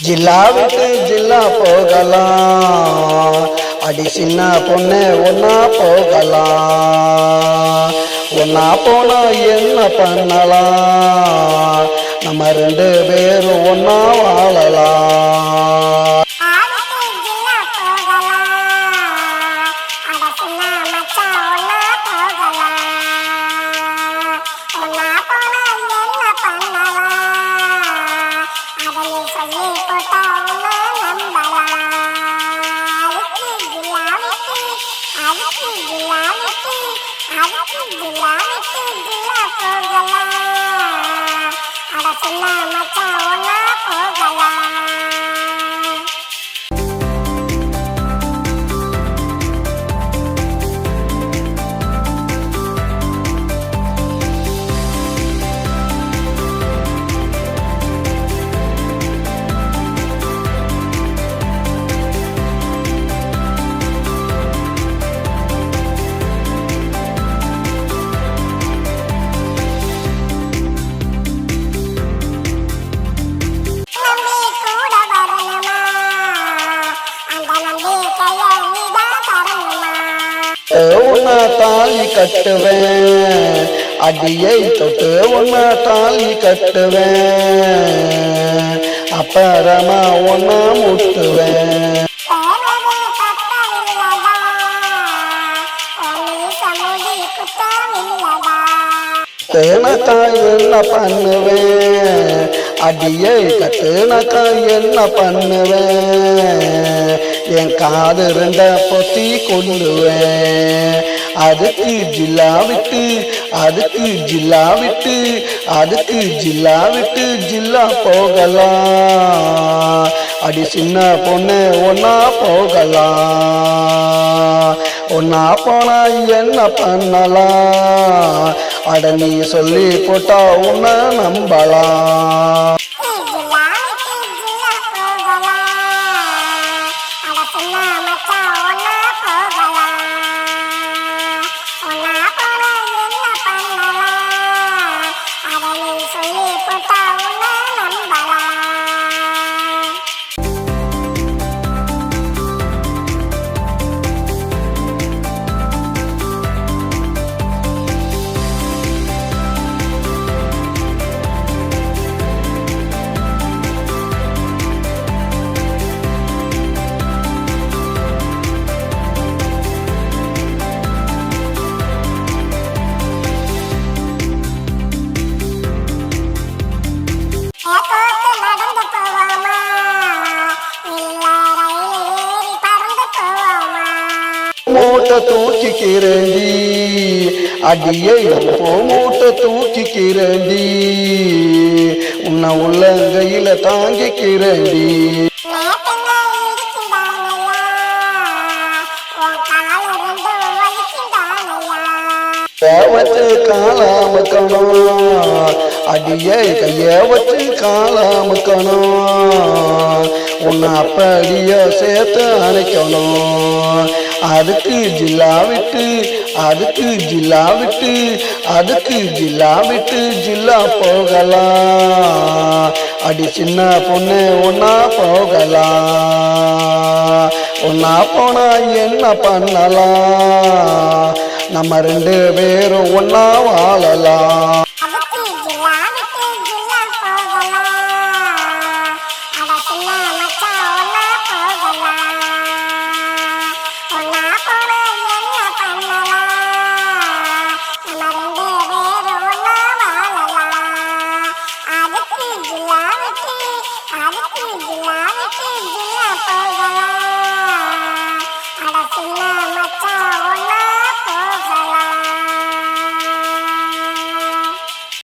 ஜில்லா விட்டு ஜில்லா போகலாம். அடி சின்ன பொண்ணு ஒன்னா போகலாம். ஒன்னா போனா என்ன பண்ணலாம்? நம்ம ரெண்டு பேரும் ஒன்னா வாழலாம். அதுக்கு ஜில்லா விட்டு அதுக்கு ஜில்லா விட்டு ஜில்லா போகலாம் அட சின்ன மச்சான் உன்ன தாலி கட்டுவேன். அடியை தொட்டு உன்ன தாலி கட்டுவேன். அப்புறமா ஒன்ன முட்டுவேன். தேனக்காய் என்ன பண்ணுவேன். அடியை கட்டுனக்காய் என்ன பண்ணுவேன். என் காது இருந்த பொத்தி கொள்ளுவேன் அதுக்கு ஜில்லா விட்டு அதுக்கு ஜில்லா விட்டு அதுக்கு ஜில்லா விட்டு ஜில்லா போகலாம். அடி சின்ன பொண்ணு ஒன்னா போகலாம். ஒன்னா போனா என்ன பண்ணலாம்? அட நீ சொல்லி போட்டா உன்னை நம்பலாம். மூட்டை தூக்கிக்கிறேண்டி அடியை எப்போ மூட்டை தூக்கிக்கிறேண்டி உன்னை உள்ளங்கையில தாங்கிக்கிறேண்டி நேத்தங்க இடிக்குதானையா உன் கால அடியை கைய வச்சு காலாமுக்கணும் உன்னை அப்படிய சேர்த்து அணைக்கணும். அதுக்கு ஜில்லா விட்டு அதுக்கு ஜில்லா விட்டு அதுக்கு ஜில்லா விட்டு ஜில்லா போகலாம் அடி சின்ன பொண்ணு ஒன்னா போகலாம் ஒன்னா போனா என்ன பண்ணலாம் நம்ம ரெண்டு பேரும் ஒன்னா வாழலாம்